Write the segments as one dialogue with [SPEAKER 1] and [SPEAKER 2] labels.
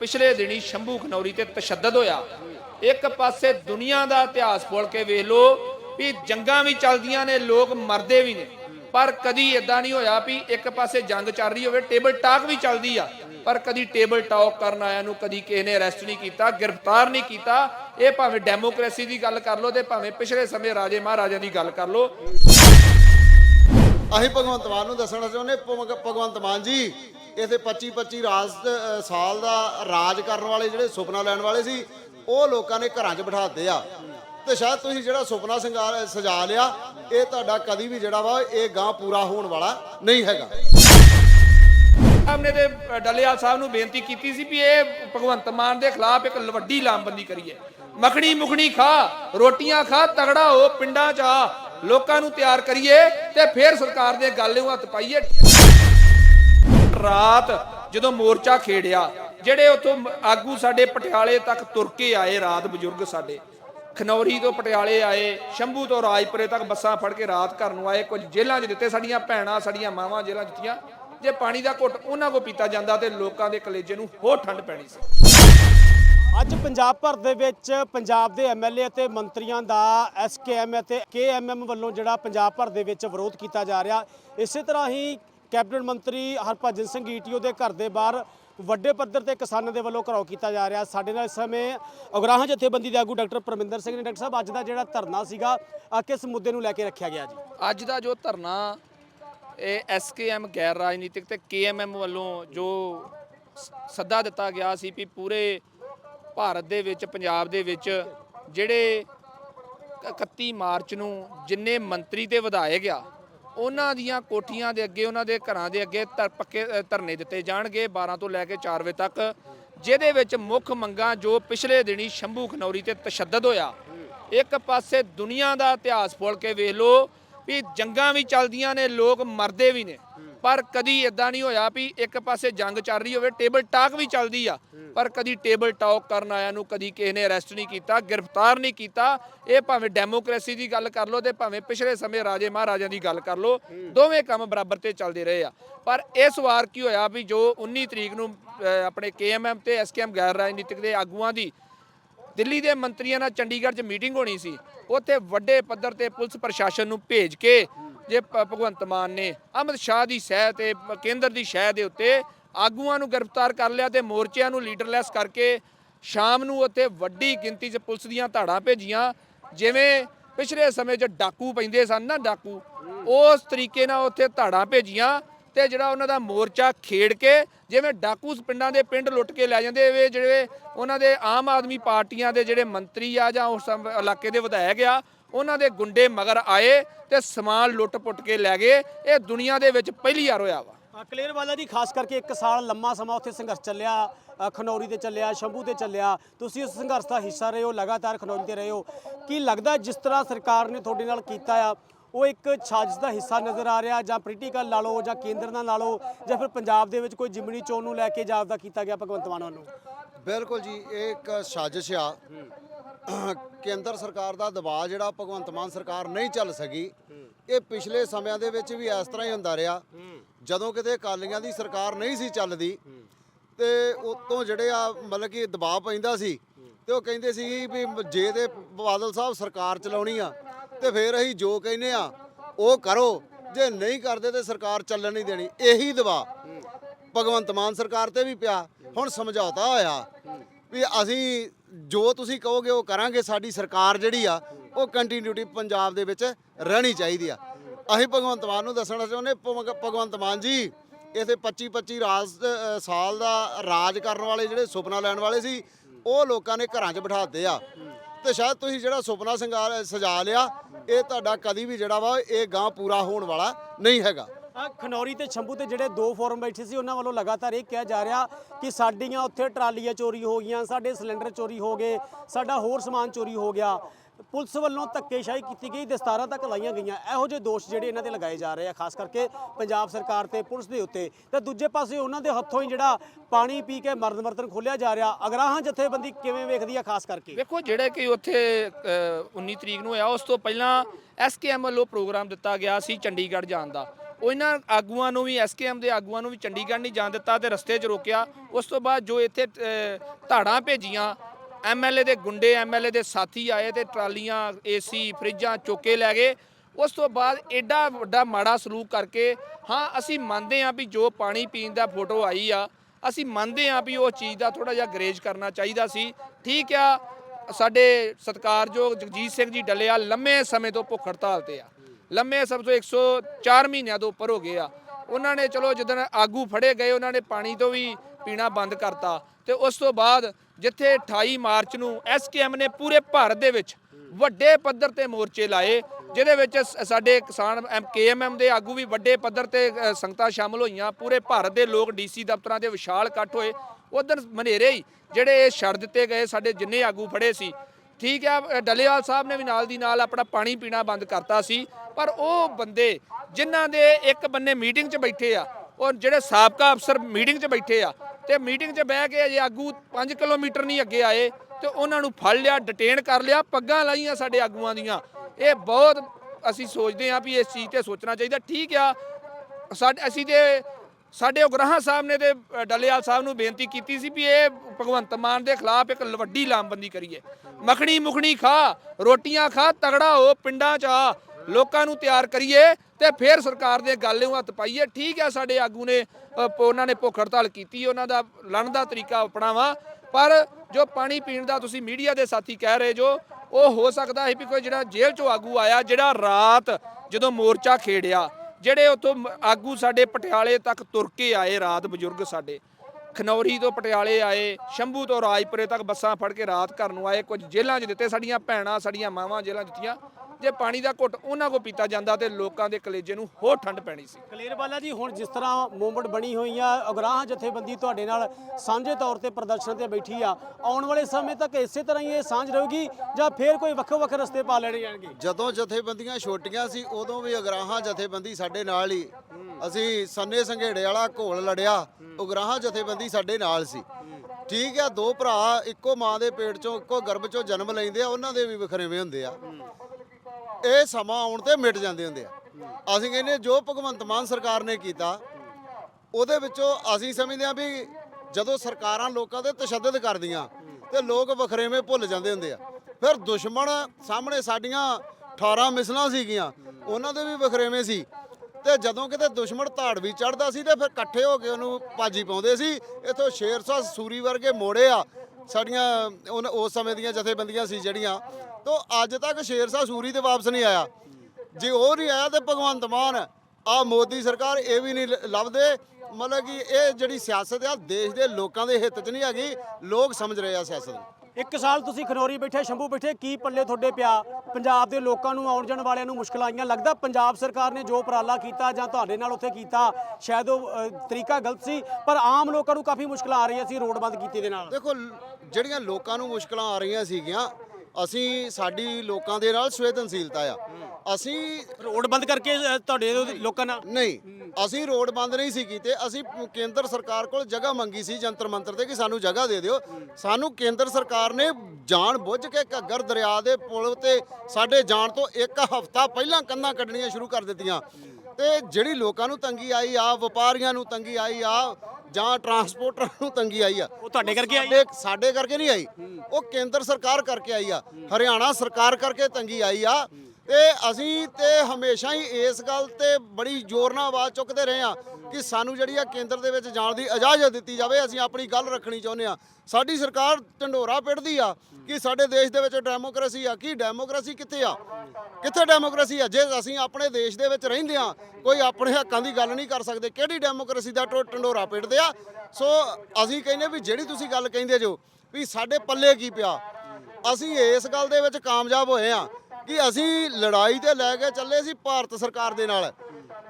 [SPEAKER 1] ਪਿਛਲੇ ਦਿਨੀ ਸ਼ੰਭੂ ਖਨੌਰੀ ਤੇ ਤਸ਼ੱਦਦ ਹੋਇਆ। ਇੱਕ ਪਾਸੇ ਦੁਨੀਆ ਦਾ ਇਤਿਹਾਸ ਫੋਲ ਕੇ ਵੇਖ ਲਓ ਵੀ ਜੰਗਾਂ ਵੀ ਚੱਲਦੀਆਂ ਨੇ, ਲੋਕ ਮਰਦੇ ਵੀ ਨੇ। ਪਰ ਕਦੀ ਇਦਾਂ ਨਹੀਂ ਹੋਇਆ ਵੀ ਇੱਕ ਪਾਸੇ ਜੰਗ ਚੱਲ ਰਹੀ ਹੋਵੇ, ਟੇਬਲ ਟਾਕ ਵੀ ਚੱਲਦੀ ਆ। ਪਰ ਕਦੀ ਟੇਬਲ ਟਾਕ ਕਰਨ ਆਇਆਂ ਨੂੰ ਕਦੀ ਕਿਸੇ ਨੇ ਅਰੈਸਟ ਨਹੀਂ ਕੀਤਾ, ਗ੍ਰਿਫਤਾਰ ਨਹੀਂ ਕੀਤਾ। ਇਹ ਭਾਵੇਂ ਡੈਮੋਕ੍ਰੇਸੀ ਦੀ ਗੱਲ ਕਰ ਲਓ ਤੇ ਭਾਵੇਂ ਪਿਛਲੇ ਸਮੇਂ ਰਾਜੇ ਮਹਾਰਾਜਿਆਂ ਦੀ ਗੱਲ ਕਰ ਲਓ।
[SPEAKER 2] ਅਸੀਂ ਭਗਵੰਤ ਮਾਨ ਨੂੰ ਦੱਸਣਾ ਚਾਹੁੰਦੇ ਭਗਵੰਤ ਮਾਨ ਜੀ ਇਥੇ 25 25 ਰਾਜ ਸਾਲ ਦਾ ਰਾਜ ਕਰਨ ਵਾਲੇ ਜਿਹੜੇ ਸੁਪਨਾ ਲੈਣ ਵਾਲੇ ਸੀ, ਉਹ ਲੋਕਾਂ ਨੇ ਘਰਾਂ 'ਚ ਬਿਠਾਤੇ ਆ। ਤੇ ਸ਼ਾਇਦ ਤੁਸੀਂ ਜਿਹੜਾ ਸੁਪਨਾ ਸਿੰਗਾਰ ਸਜਾ ਲਿਆ, ਇਹ ਤੁਹਾਡਾ ਕਦੀ ਵੀ ਜਿਹੜਾ ਵਾ, ਇਹ ਗਾਂ ਪੂਰਾ ਹੋਣ ਵਾਲਾ ਨਹੀਂ ਹੈਗਾ।
[SPEAKER 1] ਸਾਹਿਬ ਨੇ ਤੇ ਡੱਲੇਵਾਲ ਸਾਹਿਬ ਨੂੰ ਬੇਨਤੀ ਕੀਤੀ ਸੀ ਵੀ ਇਹ ਭਗਵੰਤ ਮਾਨ ਦੇ ਖਿਲਾਫ ਇੱਕ ਵੱਡੀ ਲਾਮਬੰਦੀ ਕਰੀਏ। ਮੱਖਣੀ ਮੁਖਣੀ ਖਾ, ਰੋਟੀਆਂ ਖਾ, ਤਗੜਾ ਹੋ, ਪਿੰਡਾਂ 'ਚ ਆ, ਲੋਕਾਂ ਨੂੰ ਤਿਆਰ ਕਰੀਏ ਤੇ ਫਿਰ ਸਰਕਾਰ ਦੇ ਗੱਲ ਨੂੰ ਹੱਥ ਪਾਈਏ। ਰਾਤ ਜਦੋਂ ਮੋਰਚਾ ਖੇੜਿਆ, ਜਿਹੜੇ ਉੱਥੋਂ ਆਗੂ ਸਾਡੇ ਪਟਿਆਲੇ ਤੱਕ ਤੁਰ ਕੇ ਆਏ, ਰਾਤ ਬਜ਼ੁਰਗ ਸਾਡੇ। ਖਨੌਰੀ ਤੋਂ ਪਟਿਆਲੇ ਆਏ, ਸ਼ੰਭੂ ਤੋਂ ਰਾਜਪੁਰੇ ਤੱਕ ਬੱਸਾਂ ਫੜ ਕੇ ਰਾਤ ਘਰ ਨੂੰ ਆਏ, ਕੁਝ ਜੇਲ੍ਹਾਂ 'ਚ ਦਿੱਤੇ, ਸਾਡੀਆਂ ਭੈਣਾਂ, ਸਾਡੀਆਂ ਮਾਵਾਂ ਜੇਲ੍ਹਾਂ 'ਚ ਦਿੱਤੀਆਂ। ਜੇ ਪਾਣੀ ਦਾ ਘੁੱਟ ਉਹਨਾਂ ਕੋ ਪੀਤਾ ਜਾਂਦਾ ਤੇ ਲੋਕਾਂ ਦੇ ਕਲੇਜੇ ਨੂੰ ਹੋਰ ਠੰਡ ਪੈਣੀ ਸੀ।
[SPEAKER 3] ਅੱਜ ਪੰਜਾਬ ਭਰ ਦੇ ਵਿੱਚ ਪੰਜਾਬ ਦੇ ਐਮਐਲਏ ਅਤੇ ਮੰਤਰੀਆਂ ਦਾ ਐਸਕੇਐਮ ਅਤੇ ਕੇਐਮਐਮ ਵੱਲੋਂ ਜਿਹੜਾ ਪੰਜਾਬ ਭਰ ਦੇ ਵਿੱਚ ਵਿਰੋਧ ਕੀਤਾ ਜਾ ਰਿਹਾ, ਇਸੇ ਤਰ੍ਹਾਂ ਹੀ ਕੈਬਨਿਟ ਮੰਤਰੀ ਹਰਭਜਨ ਸਿੰਘ ਈਟੀਓ ਦੇ ਘਰ ਦੇ ਬਾਹਰ ਵੱਡੇ ਪੱਧਰ ਤੇ ਕਿਸਾਨਾਂ ਦੇ ਵੱਲੋਂ ਘਰਾਓ ਕੀਤਾ ਜਾ ਰਿਹਾ। ਸਾਡੇ ਨਾਲ ਇਸ ਸਮੇਂ ਉਗਰਾਹਾਂ ਜਥੇਬੰਦੀ ਦੇ ਆਗੂ ਡਾਕਟਰ ਪਰਮਿੰਦਰ ਸਿੰਘ ਨੇ। ਡਾਕਟਰ ਸਾਹਿਬ, ਅੱਜ ਦਾ ਜਿਹੜਾ ਧਰਨਾ ਸੀਗਾ ਆਹ ਕਿਸ ਮੁੱਦੇ ਨੂੰ ਲੈ ਕੇ ਰੱਖਿਆ ਗਿਆ ਜੀ?
[SPEAKER 1] ਅੱਜ ਦਾ ਜੋ ਧਰਨਾ, ਇਹ ਐਸਕੇਐਮ ਗੈਰ ਰਾਜਨੀਤਿਕ ਤੇ ਕੇਐਮਐਮ ਵੱਲੋਂ ਜੋ ਸ- ਸੱਦਾ ਦਿੱਤਾ ਗਿਆ ਸੀ ਵੀ ਪੂਰੇ ਭਾਰਤ ਦੇ ਵਿੱਚ, ਪੰਜਾਬ ਦੇ ਵਿੱਚ ਜਿਹੜੇ 31 ਮਾਰਚ ਨੂੰ ਜਿੰਨੇ ਮੰਤਰੀ ਤੇ ਵਿਧਾਇਕ ਆ ਉਹਨਾਂ ਦੀਆਂ ਕੋਠੀਆਂ ਦੇ ਅੱਗੇ, ਉਹਨਾਂ ਦੇ ਘਰਾਂ ਦੇ ਅੱਗੇ ਧਰ- ਪੱਕੇ ਧਰਨੇ ਦਿੱਤੇ ਜਾਣਗੇ 12 ਤੋਂ ਲੈ ਕੇ 4 ਵਜੇ ਤੱਕ, ਜਿਹਦੇ ਵਿੱਚ ਮੁੱਖ ਮੰਗਾਂ ਜੋ ਪਿਛਲੇ ਦਿਨੀ ਸ਼ੰਭੂ ਖਨੌਰੀ ਤੇ ਤਸ਼ੱਦਦ ਹੋਇਆ। ਇੱਕ ਪਾਸੇ ਦੁਨੀਆ ਦਾ ਇਤਿਹਾਸ ਫੋਲ ਕੇ ਵੇਖ ਲਓ ਵੀ ਜੰਗਾਂ ਵੀ ਚੱਲਦੀਆਂ ਨੇ, ਲੋਕ ਮਰਦੇ ਵੀ ਨੇ। ਪਰ ਕਦੀ ਇਦਾਂ ਨਹੀਂ ਹੋਇਆ ਵੀ ਇੱਕ ਪਾਸੇ ਜੰਗ ਚੱਲ ਰਹੀ ਹੋਵੇ ਟੇਬਲ ਟਾਕ ਵੀ ਚੱਲਦੀ ਆ। ਪਰ ਕਦੀ ਟੇਬਲ ਟਾਕ ਕਰਨ ਆਇਆਂ ਨੂੰ ਕਦੀ ਕਿਸੇ ਨੇ ਅਰੈਸਟ ਨਹੀਂ ਕੀਤਾ ਗ੍ਰਿਫਤਾਰ ਨਹੀਂ ਕੀਤਾ। ਇਹ ਭਾਵੇਂ ਡੈਮੋਕ੍ਰੇਸੀ ਦੀ ਗੱਲ ਕਰ ਲਓ ਤੇ ਭਾਵੇਂ ਪਿਛਲੇ ਸਮੇਂ ਰਾਜੇ ਮਹਾਰਾਜਿਆਂ ਦੀ ਗੱਲ ਕਰ ਲਓ ਦੋਵੇਂ ਕੰਮ ਬਰਾਬਰ ਤੇ ਚੱਲਦੇ ਰਹੇ ਆ। ਪਰ ਇਸ ਵਾਰ ਕੀ ਹੋਇਆ ਵੀ ਜੋ 19 ਤਰੀਕ ਨੂੰ ਆਪਣੇ ਕੇਐਮਐਮ ਤੇ ਐਸਕੇਐਮ ਗੈਰ ਰਾਜਨੀਤਿਕ ਦੇ ਆਗੂਆਂ ਦੀ ਦਿੱਲੀ ਦੇ ਮੰਤਰੀਆਂ ਨਾਲ ਚੰਡੀਗੜ੍ਹ 'ਚ ਮੀਟਿੰਗ ਹੋਣੀ ਸੀ ਉੱਥੇ ਵੱਡੇ ਪੱਧਰ ਤੇ ਪੁਲਿਸ ਪ੍ਰਸ਼ਾਸਨ ਨੂੰ ਭੇਜ ਕੇ ਜੇ ਭ- ਭਗਵੰਤ ਮਾਨ ਨੇ ਅਮਿਤ ਸ਼ਾਹ ਦੀ ਸਹਿ ਤੇ ਕੇਂਦਰ ਦੀ ਸਹਿ ਦੇ ਉੱਤੇ ਆਗੂਆਂ ਨੂੰ ਗ੍ਰਿਫਤਾਰ ਕਰ ਲਿਆ ਤੇ ਮੋਰਚਿਆਂ ਨੂੰ ਲੀਡਰਲੈਸ ਕਰਕੇ ਸ਼ਾਮ ਨੂੰ ਉੱਥੇ ਵੱਡੀ ਗਿਣਤੀ 'ਚ ਪੁਲਿਸ ਦੀਆਂ ਧਾੜਾਂ ਭੇਜੀਆਂ। ਜਿਵੇਂ ਪਿਛਲੇ ਸਮੇਂ 'ਚ ਡਾਕੂ ਪੈਂਦੇ ਸਨ ਨਾ ਡਾਕੂ, ਉਸ ਤਰੀਕੇ ਨਾਲ ਉੱਥੇ ਧਾੜਾਂ ਭੇਜੀਆਂ ਤੇ ਜਿਹੜਾ ਉਹਨਾਂ ਦਾ ਮੋਰਚਾ ਖੇੜ ਕੇ ਜਿਵੇਂ ਡਾਕੂ ਪਿੰਡਾਂ ਦੇ ਪਿੰਡ ਲੁੱਟ ਕੇ ਲੈ ਜਾਂਦੇ ਵੇ ਜਿਹੜੇ ਉਹਨਾਂ ਦੇ ਆਮ ਆਦਮੀ ਪਾਰਟੀਆਂ ਦੇ ਜਿਹੜੇ ਮੰਤਰੀ ਆ ਜਾਂ ਉਸ ਇਲਾਕੇ ਦੇ ਵਿਧਾਇਕ ਆ ਉਹਨਾਂ ਦੇ ਗੁੰਡੇ ਮਗਰ ਆਏ ਤੇ ਸਮਾਨ ਲੁੱਟ-ਪੁੱਟ ਕੇ ਲੈ ਗਏ। ਇਹ ਦੁਨੀਆ ਦੇ ਵਿੱਚ ਪਹਿਲੀ ਵਾਰ ਹੋਇਆ ਵਾ।
[SPEAKER 3] ਕਲੇਰ ਵਾਲਾ ਜੀ, ਖਾਸ ਕਰਕੇ ਇੱਕ ਸਾਲ ਲੰਮਾ ਸਮਾਂ ਉੱਥੇ ਸੰਘਰਸ਼ ਚੱਲਿਆ ਖਨੌਰੀ ਤੇ ਚੱਲਿਆ, ਸ਼ੰਭੂ ਤੇ ਚੱਲਿਆ। ਤੁਸੀਂ ਉਸ ਸੰਘਰਸ਼ ਦਾ ਹਿੱਸਾ ਰਹੇ ਹੋ, ਲਗਾਤਾਰ ਖਨੌਰੀ ਤੇ ਰਹੇ ਹੋ। ਕੀ ਲੱਗਦਾ ਜਿਸ ਤਰ੍ਹਾਂ ਸਰਕਾਰ ਨੇ ਤੁਹਾਡੇ ਨਾਲ ਕੀਤਾ ਆ? ਉਹ ਇੱਕ ਸਾਜ਼ਿਸ਼ ਦਾ ਹਿੱਸਾ ਨਜ਼ਰ ਆ ਰਿਹਾ, ਜਾਂ ਪੋਲੀਟੀਕਲ ਲਾ ਲਓ, ਜਾਂ ਕੇਂਦਰ ਨਾਲ ਲਾ ਲਓ, ਜਾਂ ਫਿਰ ਪੰਜਾਬ ਦੇ ਵਿੱਚ ਕੋਈ ਜਿਮਣੀ ਚੋਣ ਨੂੰ ਲੈ ਕੇ ਜਾਬਦਾ ਕੀਤਾ ਗਿਆ ਭਗਵੰਤ ਮਾਨ ਵੱਲੋਂ।
[SPEAKER 2] ਬਿਲਕੁਲ ਜੀ, ਇਹ ਇੱਕ ਸਾਜ਼ਿਸ਼ ਆ। ਕੇਂਦਰ ਸਰਕਾਰ ਦਾ ਦਬਾਅ ਜਿਹੜਾ ਭਗਵੰਤ ਮਾਨ ਸਰਕਾਰ ਨਹੀਂ ਚੱਲ ਸਕੀ, ਇਹ ਪਿਛਲੇ ਸਮਿਆਂ ਦੇ ਵਿੱਚ ਵੀ ਇਸ ਤਰ੍ਹਾਂ ਹੀ ਹੁੰਦਾ ਰਿਹਾ। ਜਦੋਂ ਕਿਤੇ ਅਕਾਲੀਆਂ ਦੀ ਸਰਕਾਰ ਨਹੀਂ ਸੀ ਚੱਲਦੀ, ਤੇ ਉਤੋਂ ਜਿਹੜੇ ਆ ਮਤਲਬ ਕਿ ਦਬਾਅ ਪੈਂਦਾ ਸੀ, ਤੇ ਉਹ ਕਹਿੰਦੇ ਸੀ ਵੀ ਜੇ ਤੇ ਬਾਦਲ ਸਾਹਿਬ ਸਰਕਾਰ ਚਲਾਉਣੀ ਆ ਤੇ ਫਿਰ ਅਸੀਂ ਜੋ ਕਹਿੰਦੇ ਆ, ਉਹ ਕਰੋ। ਜੇ ਨਹੀਂ ਕਰਦੇ ਤੇ ਸਰਕਾਰ ਚੱਲਣ ਨਹੀਂ ਦੇਣੀ। ਇਹੀ ਦਵਾ। ਭਗਵੰਤ ਮਾਨ ਸਰਕਾਰ ਤੇ ਵੀ ਪਿਆ। ਹੁਣ ਸਮਝੌਤਾ ਹੋਇਆ ਵੀ ਅਸੀਂ ਜੋ ਤੁਸੀਂ ਕਹੋਗੇ ਉਹ ਕਰਾਂਗੇ। ਸਾਡੀ ਸਰਕਾਰ ਜਿਹੜੀ ਆ, ਉਹ ਕੰਟੀਨਿਊਟੀ ਪੰਜਾਬ ਦੇ ਵਿੱਚ ਰਹਿਣੀ ਚਾਹੀਦੀ ਆ। ਅਸੀਂ ਭਗਵੰਤ ਮਾਨ ਨੂੰ ਦੱਸਣਾ ਚਾਹੁੰਦੇ, ਭਗ- ਭਗਵੰਤ ਮਾਨ ਜੀ, ਇਥੇ 25 25 ਰਾਜ ਸਾਲ ਦਾ ਰਾਜ ਕਰਨ ਵਾਲੇ ਜਿਹੜੇ ਸੁਪਨਾ ਲੈਣ ਵਾਲੇ ਸੀ, ਉਹ ਲੋਕਾਂ ਨੇ ਘਰਾਂ 'ਚ ਬਿਠਾਤੇ ਆ। ਤੇ ਸ਼ਾਇਦ ਤੁਸੀਂ ਜਿਹੜਾ ਸੁਪਨਾ ਸਿੰਗਾਰ ਸਜਾ ਲਿਆ, ਇਹ ਤੁਹਾਡਾ ਕਦੀ ਵੀ ਜਿਹੜਾ ਵਾ, ਇਹ ਗਾਂ ਪੂਰਾ ਹੋਣ ਵਾਲਾ ਨਹੀਂ ਹੈਗਾ।
[SPEAKER 3] ਖਨੌਰੀ ਤੇ ਸ਼ੰਭੂ ਤੇ ਜਿਹੜੇ ਦੋ ਫੋਰਮ ਬੈਠੇ ਸੀ, ਉਹਨਾਂ ਵੱਲੋਂ ਲਗਾਤਾਰ ਇਹ ਕਿਹਾ ਜਾ ਰਿਹਾ ਕਿ ਸਾਡੀਆਂ ਉੱਥੇ ਟਰਾਲੀਆਂ ਚੋਰੀ ਹੋ ਗਈਆਂ, ਸਾਡੇ ਸਿਲੰਡਰ ਚੋਰੀ ਹੋ ਗਏ, ਸਾਡਾ ਹੋਰ ਸਮਾਨ ਚੋਰੀ ਹੋ ਗਿਆ। ਪੁਲਿਸ ਵੱਲੋਂ ਧੱਕੇਸ਼ਾਹੀ ਕੀਤੀ ਗਈ ਦਸਤਾਰਾਂ ਤੱਕ ਲਾਈਆਂ ਗਈਆਂ। ਇਹੋ ਜਿਹੇ ਦੋਸ਼ ਜਿਹੜੇ ਇਹਨਾਂ ਤੇ ਲਗਾਏ ਜਾ ਰਹੇ ਆ ਖਾਸ ਕਰਕੇ ਪੰਜਾਬ ਸਰਕਾਰ ਤੇ ਪੁਲਿਸ ਦੇ ਉੱਤੇ। ਤੇ ਦੂਜੇ ਪਾਸੇ ਉਹਨਾਂ ਦੇ ਹੱਥੋਂ ਹੀ ਜਿਹੜਾ ਪਾਣੀ ਪੀ ਕੇ ਮਰਨ ਵਰਤਨ ਖੋਲਿਆ ਜਾ ਰਿਹਾ। ਅਗਰਾਹਾਂ ਜਥੇਬੰਦੀ ਕਿਵੇਂ ਵੇਖਦੀ ਆ ਖਾਸ ਕਰਕੇ?
[SPEAKER 1] ਵੇਖੋ ਜਿਹੜਾ ਕਿ ਉੱਥੇ ਅ, 19 ਤਰੀਕ ਨੂੰ ਹੋਇਆ ਉਸ ਤੋਂ ਪਹਿਲਾਂ ਐਸਕੇਐਮ ਵੱਲੋਂ ਪ੍ਰੋਗਰਾਮ ਦਿੱਤਾ ਗਿਆ ਸੀ ਚੰਡੀਗੜ੍ਹ ਜਾਣ ਦਾ। ਉਹਨਾਂ ਆਗੂਆਂ ਨੂੰ ਵੀ ਐਸਕੇਐਮ ਦੇ ਆਗੂਆਂ ਨੂੰ ਵੀ ਚੰਡੀਗੜ੍ਹ ਨਹੀਂ ਜਾਣ ਦਿੱਤਾ ਤੇ ਰਸਤੇ 'ਚ ਰੋਕਿਆ। ਉਸ ਤੋਂ ਬਾਅਦ ਜੋ ਇੱਥੇ ਧਾੜਾਂ ਭੇਜੀਆਂ ਐਮਐਲਏ ਦੇ ਗੁੰਡੇ ਐਮਐਲਏ ਦੇ ਸਾਥੀ ਆਏ ਤੇ ਟਰਾਲੀਆਂ, ਏਸੀ, ਫਰਿੱਜਾਂ ਚੁੱਕੇ ਲੈ ਗਏ। ਉਸ ਤੋਂ ਬਾਅਦ ਐਡਾ ਵੱਡਾ ਮਾੜਾ ਸਲੂਕ ਕਰਕੇ, ਹਾਂ, ਅਸੀਂ ਮੰਨਦੇ ਹਾਂ ਵੀ ਜੋ ਪਾਣੀ ਪੀਣ ਦਾ ਫੋਟੋ ਆਈ ਆ, ਅਸੀਂ ਮੰਨਦੇ ਹਾਂ ਵੀ ਉਹ ਚੀਜ਼ ਦਾ ਥੋੜਾ ਜਿਹਾ ਗਰੇਜ ਕਰਨਾ ਚਾਹੀਦਾ ਸੀ। ਠੀਕ ਆ, ਸਾਡੇ ਸਤਿਕਾਰਯੋਗ ਜਗਜੀਤ ਸਿੰਘ ਜੀ ਡੱਲੇਆ ਲੰਮੇ ਸਮੇਂ ਤੋਂ ਭੁੱਖ ਹੜਤਾਲ ਤੇ ਆ। ਲੰਮੇ ਸਭ ਤੋਂ 104 ਮਹੀਨਿਆਂ ਤੋਂ ਉੱਪਰ ਹੋ ਗਏ ਆ। ਉਹਨਾਂ ਨੇ ਚਲੋ ਜਦੋਂ ਆਗੂ ਫੜੇ ਗਏ, ਉਹਨਾਂ ਨੇ ਪਾਣੀ ਤੋਂ ਵੀ ਪੀਣਾ ਬੰਦ ਕਰਤਾ ਤੇ ਉਸ ਤੋਂ ਬਾਅਦ ਜਿੱਥੇ 28 ਮਾਰਚ ਨੂੰ ਐਸਕੇਐਮ ਨੇ ਪੂਰੇ ਭਾਰਤ ਦੇ ਵਿੱਚ ਵੱਡੇ ਪੱਧਰ ਤੇ ਮੋਰਚੇ ਲਾਏ ਜਿਹਦੇ ਵਿੱਚ ਸ- ਸਾਡੇ ਕਿਸਾਨ ਕੇਐਮਐਮ ਦੇ ਆਗੂ ਵੀ ਵੱਡੇ ਪੱਧਰ ਤੇ ਸੰਗਤਾਂ ਸ਼ਾਮਲ ਹੋਈਆਂ ਪੂਰੇ ਭਾਰਤ ਦੇ ਲੋਕ ਡੀਸੀ ਦਫ਼ਤਰਾਂ ਦੇ ਵਿਸ਼ਾਲ ਇਕੱਠ ਹੋਏ। ਉਧਰ ਮਨੇਰੇ ਹੀ ਜਿਹੜੇ ਇਹ ਛੱਡ ਦਿੱਤੇ ਗਏ ਸਾਡੇ ਜਿੰਨੇ ਆਗੂ ਫੜੇ ਸੀ। ਠੀਕ ਹੈ ਅ, ਡੱਲੇਵਾਲ ਸਾਹਿਬ ਨੇ ਵੀ ਨਾਲ ਦੀ ਨਾਲ ਆਪਣਾ ਪਾਣੀ ਪੀਣਾ ਬੰਦ ਕਰਤਾ ਸੀ। ਪਰ ਉਹ ਬੰਦੇ ਜਿਨ੍ਹਾਂ ਦੇ ਇੱਕ ਬੰਨੇ ਮੀਟਿੰਗ 'ਚ ਬੈਠੇ ਆ ਔਰ ਜਿਹੜੇ ਸਾਬਕਾ ਅਫਸਰ ਮੀਟਿੰਗ 'ਚ ਬੈਠੇ ਆ ਤੇ ਮੀਟਿੰਗ 'ਚ ਬਹਿ ਕੇ ਅਜੇ ਆਗੂ 5 ਕਿਲੋਮੀਟਰ ਨਹੀਂ ਅੱਗੇ ਆਏ ਤੇ ਉਹਨਾਂ ਨੂੰ ਫੜ ਲਿਆ ਡਿਟੇਨ ਕਰ ਲਿਆ, ਪੱਗਾਂ ਲਾਈਆਂ ਸਾਡੇ ਆਗੂਆਂ ਦੀਆਂ। ਇਹ ਬਹੁਤ ਅਸੀਂ ਸੋਚਦੇ ਹਾਂ ਵੀ ਇਸ ਚੀਜ਼ ਤੇ ਸੋਚਣਾ ਚਾਹੀਦਾ। ਠੀਕ ਆ, ਸਾਡੇ ਅਸੀਂ ਤੇ ਸਾਡੇ ਉਗਰਾਹਾਂ ਸਾਹਿਬ ਨੇ ਤੇ ਅ, ਡੱਲੇਵਾਲ ਸਾਹਿਬ ਨੂੰ ਬੇਨਤੀ ਕੀਤੀ ਸੀ ਵੀ ਇਹ ਭਗਵੰਤ ਮਾਨ ਦੇ ਖਿਲਾਫ ਇੱਕ ਵੱਡੀ ਲਾਮਬੰਦੀ ਕਰੀਏ। ਮੱਖਣੀ ਮੁਖਣੀ ਖਾ ਰੋਟੀਆਂ ਖਾ ਤਗੜਾ ਹੋ ਪਿੰਡਾਂ 'ਚ ਆ ਲੋਕਾਂ ਨੂੰ ਤਿਆਰ ਕਰੀਏ ਤੇ ਫਿਰ ਸਰਕਾਰ ਦੇ ਗੱਲ ਨੂੰ ਹੱਥ ਪਾਈਏ। ਠੀਕ ਹੈ ਸਾਡੇ ਆਗੂ ਨੇ ਉਹਨਾਂ ਨੇ ਭੁੱਖ ਹੜਤਾਲ ਕੀਤੀ ਉਹਨਾਂ ਦਾ ਲੜਨ ਦਾ ਤਰੀਕਾ ਅਪਣਾਵਾ ਪਰ ਜੋ ਪਾਣੀ ਪੀਣ ਦਾ ਤੁਸੀਂ ਮੀਡੀਆ ਦੇ ਸਾਥੀ ਕਹਿ ਰਹੇ ਜੋ ਉਹ ਹੋ ਸਕਦਾ ਹੈ ਵੀ ਕੋਈ ਜਿਹੜਾ ਜੇਲ੍ਹ ਚੋਂ ਆਗੂ ਆਇਆ ਜਿਹੜਾ ਰਾਤ ਜਦੋਂ ਮੋਰਚਾ ਖੇੜਿਆ ਜਿਹੜੇ ਉੱਥੋਂ ਆਗੂ ਸਾਡੇ ਪਟਿਆਲੇ ਤੱਕ ਤੁਰ ਕੇ ਆਏ, ਰਾਤ ਬਜ਼ੁਰਗ ਸਾਡੇ। ਖਨੌਰੀ ਤੋਂ ਪਟਿਆਲੇ ਆਏ, ਸ਼ੰਭੂ ਤੋਂ ਰਾਜਪੁਰੇ ਤੱਕ ਬੱਸਾਂ ਫੜ ਕੇ ਰਾਤ ਘਰ ਨੂੰ ਆਏ, ਕੁਝ ਜੇਲ੍ਹਾਂ 'ਚ ਦਿੱਤੇ, ਸਾਡੀਆਂ ਭੈਣਾਂ, ਸਾਡੀਆਂ ਮਾਵਾਂ ਜੇਲ੍ਹਾਂ ਦਿੱਤੀਆਂ। ਜੇ ਪਾਣੀ ਦਾ ਘੁੱਟ ਉਹਨਾਂ ਕੋ ਪੀਤਾ ਜਾਂਦਾ ਤੇ ਲੋਕਾਂ ਦੇ ਕਲੇਜੇ ਨੂੰ ਹੋਰ ਠੰਡ ਪੈਣੀ ਸੀ।
[SPEAKER 3] ਕਲੇਰਵਾਲਾ ਜੀ ਹੁਣ ਜਿਸ ਤਰ੍ਹਾਂ ਮੂਵਮੈਂਟ ਬਣੀ ਹੋਈ ਆ ਅਗਰਾਹ ਜਥੇਬੰਦੀ ਤੁਹਾਡੇ ਨਾਲ ਸਾਂਝੇ ਤੌਰ ਤੇ ਪ੍ਰਦਰਸ਼ਨ ਤੇ ਬੈਠੀ ਆ। ਆਉਣ ਵਾਲੇ ਸਮੇਂ ਤੱਕ ਇਸੇ ਤਰ੍ਹਾਂ ਹੀ ਇਹ ਸਾਂਝ ਰਹੂਗੀ ਜਾਂ ਫੇਰ ਕੋਈ ਵੱਖੋ ਵੱਖ ਰਸਤੇ ਪਾ ਲੈਣੇ ਜਾਣਗੇ?
[SPEAKER 2] ਜਦੋਂ ਜਥੇਬੰਦੀਆਂ ਛੋਟੀਆਂ ਸੀ ਉਦੋਂ ਵੀ ਅਗਰਾਹਾਂ ਜਥੇਬੰਦੀ ਸਾਡੇ ਨਾਲ ਹੀ। ਅਸੀਂ ਸੰਨੇ ਸੰਘੇੜੇ ਵਾਲਾ ਘੋਲ ਲੜਿਆ ਉਗਰਾਹਾਂ ਜਥੇਬੰਦੀ ਸਾਡੇ ਨਾਲ ਸੀ। ਠੀਕ ਆ ਦੋ ਭਰਾ ਇੱਕੋ ਮਾਂ ਦੇ ਪੇਟ ਚੋਂ ਇੱਕੋ ਗਰਭ ਚੋਂ ਜਨਮ ਲੈਂਦੇ ਆ ਉਹਨਾਂ ਦੇ ਵੀ ਵਖਰੇਵੇਂ ਹੁੰਦੇ ਆ। ਇਹ ਸਮਾਂ ਆਉਣ ਤੇ ਮਿਟ ਜਾਂਦੇ ਹੁੰਦੇ ਆ। ਅਸੀਂ ਕਹਿੰਦੇ ਜੋ ਭਗਵੰਤ ਮਾਨ ਸਰਕਾਰ ਨੇ ਕੀਤਾ, ਉਹਦੇ ਵਿੱਚੋਂ ਅਸੀਂ ਸਮਝਦੇ ਆ ਵੀ ਜਦੋਂ ਸਰਕਾਰਾਂ ਲੋਕਾਂ ਦੇ ਤਸ਼ੱਦਦ ਕਰਦੀਆਂ ਤੇ ਲੋਕ ਵਖਰੇਵੇਂ ਭੁੱਲ ਜਾਂਦੇ ਹੁੰਦੇ ਆ। ਫਿਰ ਦੁਸ਼ਮਣ ਸਾਹਮਣੇ ਸਾਡੀਆਂ 18 ਮਿਸਲਾਂ ਸੀਗੀਆਂ, ਉਹਨਾਂ ਦੇ ਵੀ ਵਖਰੇਵੇਂ ਸੀ। ਤੇ ਜਦੋਂ ਕਿਤੇ ਦੁਸ਼ਮਣ ਧਾੜ ਵੀ ਚੜਦਾ ਸੀ ਤੇ ਫਿਰ ਇਕੱਠੇ ਹੋ ਕੇ ਉਹਨੂੰ ਪਾਜੀ ਪਾਉਂਦੇ ਸੀ। ਇਥੋਂ ਸ਼ੇਰਸ਼ਾਹ ਸੂਰੀ ਵਰਗੇ ਮੋੜੇ ਆ ਸਾਡੀਆਂ ਉਨ- ਉਸ ਸਮੇਂ ਦੀਆਂ ਜਥੇਬੰਦੀਆਂ ਸੀ ਜਿਹੜੀਆਂ। ਤੋਂ ਅੱਜ ਤੱਕ ਸ਼ੇਰਸ਼ਾਹ ਸੂਰੀ ਤੇ ਵਾਪਸ ਨਹੀਂ ਆਇਆ। ਜੇ ਉਹ ਨਹੀਂ ਆਇਆ ਤੇ ਭਗਵੰਤ ਮਾਨ, ਆ ਮੋਦੀ ਸਰਕਾਰ ਇਹ ਵੀ ਨਹੀਂ ਲੱਭਦੇ। ਮਤਲਬ ਕਿ ਇਹ ਜਿਹੜੀ ਸਿਆਸਤ ਆ, ਦੇਸ਼ ਦੇ ਲੋਕਾਂ ਦੇ ਹਿੱਤ 'ਚ ਨਹੀਂ ਹੈਗੀ। ਲੋਕ ਸਮਝ ਰਹੇ ਆ ਸਿਆਸਤ ਨੂੰ।
[SPEAKER 3] ਇੱਕ ਸਾਲ ਤੁਸੀਂ ਖਨੌਰੀ ਬੈਠੇ, ਸ਼ੰਭੂ ਬੈਠੇ, ਕੀ ਪੱਲੇ ਤੁਹਾਡੇ ਪਿਆ? ਪੰਜਾਬ ਦੇ ਲੋਕਾਂ ਨੂੰ ਆਉਣ ਜਾਣ ਵਾਲਿਆਂ ਨੂੰ ਮੁਸ਼ਕਲ ਆਈਆਂ। ਲੱਗਦਾ ਪੰਜਾਬ ਸਰਕਾਰ ਨੇ ਜੋ ਉਪਰਾਲਾ ਕੀਤਾ ਜਾਂ ਤੁਹਾਡੇ ਨਾਲ ਉੱਥੇ ਕੀਤਾ, ਸ਼ਾਇਦ ਉਹ ਤਰੀਕਾ ਗਲਤ ਸੀ, ਪਰ ਆਮ ਲੋਕਾਂ ਨੂੰ ਕਾਫੀ ਮੁਸ਼ਕਲਾਂ ਆ ਰਹੀਆਂ ਸੀ ਰੋਡ ਬੰਦ ਕੀਤੇ ਦੇ ਨਾਲ।
[SPEAKER 2] ਦੇਖੋ ਜਿਹੜੀਆਂ ਲੋਕਾਂ ਨੂੰ ਮੁਸ਼ਕਲਾਂ ਆ ਰਹੀਆਂ ਸੀਗੀਆਂ ਅਸੀਂ ਸਾਡੀ ਲੋਕਾਂ ਦੇ ਨਾਲ ਸੰਵੇਦਨਸ਼ੀਲਤਾ ਆ। ਅਸੀਂ
[SPEAKER 3] ਰੋਡ ਬੰਦ ਕਰਕੇ ਅ, ਤੁਹਾਡੇ ਲੋਕਾਂ ਨਾਲ?
[SPEAKER 2] ਨਹੀਂ ਅਸੀਂ ਰੋਡ ਬੰਦ ਨਹੀਂ ਸੀ ਕੀਤੇ। ਅਸੀਂ ਕੇਂਦਰ ਸਰਕਾਰ ਕੋਲ ਜਗ੍ਹਾ ਮੰਗੀ ਸੀ ਜੰਤਰ ਮੰਤਰ ਤੇ ਕਿ ਸਾਨੂੰ ਜਗ੍ਹਾ ਦੇ ਦਿਓ। ਸਾਨੂੰ ਕੇਂਦਰ ਸਰਕਾਰ ਨੇ ਜਾਣ ਬੁੱਝ ਕੇ ਘੱਗਰ ਦਰਿਆ ਦੇ ਪੁਲ ਤੇ ਸਾਡੇ ਜਾਣ ਤੋਂ ਇੱਕ ਹਫ਼ਤਾ ਪਹਿਲਾਂ ਕੰਧਾਂ ਕੱਢਣੀਆਂ ਸ਼ੁਰੂ ਕਰ ਦਿੱਤੀਆਂ। ਤੇ ਜਿਹੜੀ ਲੋਕਾਂ ਨੂੰ ਤੰਗੀ ਆਈ ਆ ਵਪਾਰੀਆਂ ਨੂੰ ਤੰਗੀ ਆਈ ਆ ਜਾਂ ਟਰਾਂਸਪੋਰਟਰਾਂ ਨੂੰ ਤੰਗੀ ਆਈ ਆ
[SPEAKER 3] ਉਹ ਤੁਹਾਡੇ ਕਰਕੇ ਆਈ?
[SPEAKER 2] ਸਾਡੇ ਸਾਡੇ ਕਰਕੇ ਨਹੀਂ ਆਈ। ਉਹ ਕੇਂਦਰ ਸਰਕਾਰ ਕਰਕੇ ਆਈ ਆ। ਹਰਿਆਣਾ ਸਰਕਾਰ ਕਰਕੇ ਤੰਗੀ ਆਈ ਆ। ਤੇ ਅਸੀਂ ਤੇ ਹਮੇਸ਼ਾ ਹੀ ਇਸ ਗੱਲ ਤੇ ਬੜੀ ਜ਼ੋਰ ਨਾਲ ਆਵਾਜ਼ ਚੁੱਕਦੇ ਰਹੇ ਆ ਕਿ ਸਾਨੂੰ ਜਿਹੜੀ ਆ ਕੇਂਦਰ ਦੇ ਵਿੱਚ ਜਾਣ ਦੀ ਇਜਾਜ਼ਤ ਦਿੱਤੀ ਜਾਵੇ, ਅਸੀਂ ਆਪਣੀ ਗੱਲ ਰੱਖਣੀ ਚਾਹੁੰਦੇ ਆ ਸਾਡੀ ਸਰਕਾਰ ਢੰਡੋਰਾ ਪਿੱਟਦੀ ਆ ਕਿ ਸਾਡੇ ਦੇਸ਼ ਦੇ ਵਿੱਚ ਡੈਮੋਕ੍ਰੇਸੀ ਆ। ਕੀ ਡੈਮੋਕ੍ਰੇਸੀ ਕਿੱਥੇ ਆ? ਕਿੱਥੇ ਡੈਮੋਕ੍ਰੇਸੀ ਆ? ਜੇ ਅਸੀਂ ਆਪਣੇ ਦੇਸ਼ ਦੇ ਵਿੱਚ ਰਹਿੰਦੇ ਆ ਕੋਈ ਆਪਣੇ ਹੱਕਾਂ ਦੀ ਗੱਲ ਨਹੀਂ ਕਰ ਸਕਦੇ। ਕਿਹੜੀ ਡੈਮੋਕ੍ਰੇਸੀ ਦਾ ਟੋ- ਢੰਡੋਰਾ ਪਿੱਟਦੇ ਆ? ਸੋ ਅਸੀਂ ਕਹਿੰਦੇ ਵੀ ਜਿਹੜੀ ਤੁਸੀਂ ਗੱਲ ਕਹਿੰਦੇ ਜੋ ਵੀ ਸਾਡੇ ਪੱਲੇ ਕੀ ਪਿਆ? ਅਸੀਂ ਇਸ ਗੱਲ ਦੇ ਵਿੱਚ ਕਾਮਯਾਬ ਹੋਏ ਆ ਕਿ ਅਸੀਂ ਲੜਾਈ ਤੇ ਲੈ ਕੇ ਚੱਲੇ ਸੀ ਭਾਰਤ ਸਰਕਾਰ ਦੇ ਨਾਲ।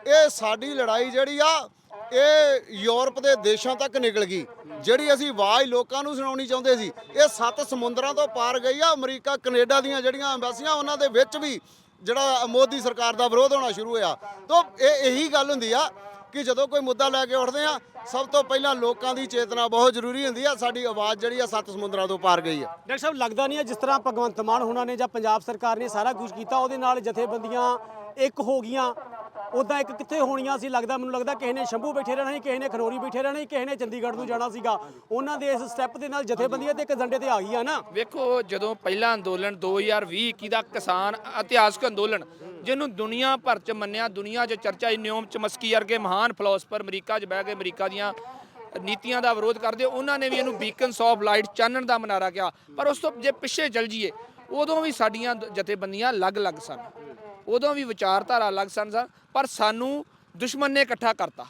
[SPEAKER 2] ਇਹ ਸਾਡੀ ਲੜਾਈ ਜਿਹੜੀ ਆ, ਇਹ ਯੂਰਪ ਦੇ ਦੇਸ਼ਾਂ ਤੱਕ ਨਿਕਲ ਗਈ। ਜਿਹੜੀ ਅਸੀਂ ਆਵਾਜ਼ ਲੋਕਾਂ ਨੂੰ ਸੁਣਾਉਣੀ ਚਾਹੁੰਦੇ ਸੀ, ਇਹ ਸੱਤ ਸਮੁੰਦਰਾਂ ਤੋਂ ਪਾਰ ਗਈ ਆ। ਅਮਰੀਕਾ, ਕੈਨੇਡਾ ਦੀਆਂ ਜਿਹੜੀਆਂ ਐਮਬੈਸੀਆਂ, ਉਹਨਾਂ ਦੇ ਵਿੱਚ ਵੀ ਜਿਹੜਾ ਮੋਦੀ ਸਰਕਾਰ ਦਾ ਵਿਰੋਧ ਹੋਣਾ ਸ਼ੁਰੂ ਹੋਇਆ। ਤੋਂ ਇਹ ਇਹੀ ਗੱਲ ਹੁੰਦੀ ਆ ਕਿ ਜਦੋਂ ਕੋਈ ਮੁੱਦਾ ਲੈ ਕੇ ਉੱਠਦੇ ਆ, ਸਭ ਤੋਂ ਪਹਿਲਾਂ ਲੋਕਾਂ ਦੀ ਚੇਤਨਾ ਬਹੁਤ ਜ਼ਰੂਰੀ ਹੁੰਦੀ ਆ। ਸਾਡੀ ਆਵਾਜ਼ ਜਿਹੜੀ ਆ ਸੱਤ ਸਮੁੰਦਰਾਂ ਤੋਂ ਪਾਰ ਗਈ ਆ।
[SPEAKER 3] ਡਾਕਟਰ ਸਾਹਿਬ, ਲੱਗਦਾ ਨਹੀਂ ਹੈ ਜਿਸ ਤਰ੍ਹਾਂ ਭਗਵੰਤ ਮਾਨ ਹੁਣਾਂ ਨੇ ਜਾਂ ਪੰਜਾਬ ਸਰਕਾਰ ਨੇ ਸਾਰਾ ਕੁਝ ਕੀਤਾ, ਉਹਦੇ ਨਾਲ ਜਥੇਬੰਦੀਆਂ ਇੱਕ ਹੋ ਗਈਆਂ। ਉਦਾਂ ਇੱਕ ਕਿੱਥੇ ਹੋਣੀਆਂ ਸੀ, ਲੱਗਦਾ, ਮੈਨੂੰ ਲੱਗਦਾ ਕਿਸੇ ਨੇ ਸ਼ੰਭੂ ਬੈਠੇ ਰਹਿਣਾ ਸੀ, ਕਿਸੇ ਨੇ ਖਨੌਰੀ ਬੈਠੇ ਰਹਿਣਾ ਸੀ, ਕਿਸੇ ਨੇ ਚੰਡੀਗੜ੍ਹ ਨੂੰ ਜਾਣਾ ਸੀਗਾ। ਉਹਨਾਂ ਦੇ ਇਸ ਸਟੈਪ ਦੇ ਨਾਲ ਜਥੇਬੰਦੀਆਂ ਤੇ ਇੱਕ ਏਜੰਡੇ ਤੇ ਆ ਗਈਆਂ ਨਾ।
[SPEAKER 1] ਵੇਖੋ, ਜਦੋਂ ਪਹਿਲਾ ਅੰਦੋਲਨ 2020-21 ਦਾ ਕਿਸਾਨ ਇਤਿਹਾਸਕ ਅੰਦੋਲਨ, ਜਿਹਨੂੰ ਦੁਨੀਆ ਭਰ ਚ ਮੰਨਿਆ, ਦੁਨੀਆ 'ਚ ਚਰਚਾ ਨਿਯਮ ਚਮਸਕੀ ਵਰਗੇ ਮਹਾਨ ਫਿਲਾਸਫਰ ਅਮਰੀਕਾ 'ਚ ਬਹਿ ਕੇ ਅਮਰੀਕਾ ਦੀਆਂ ਨੀਤੀਆਂ ਦਾ ਵਿਰੋਧ ਕਰਦੇ, ਉਹਨਾਂ ਨੇ ਵੀ ਇਹਨੂੰ ਬੀਕਨਸ ਆਫ ਲਾਈਟ ਚਾਨਣ ਦਾ ਮਨਾਰਾ ਕਿਹਾ। ਪਰ ਉਸ ਤੋਂ ਜੇ ਪਿੱਛੇ ਚਲ ਜੀਏ ਉਦੋਂ ਵੀ ਸਾਡੀਆਂ ਜਥੇਬੰਦੀਆਂ ਅਲੱਗ-ਅਲੱਗ ਸਨ। ਉਦੋਂ ਵੀ ਵਿਚਾਰਧਾਰਾ ਅਲੱਗ ਸਨ ਸਰ, ਪਰ ਸਾਨੂੰ ਦੁਸ਼ਮਣ ਨੇ ਇਕੱਠਾ ਕਰਤਾ।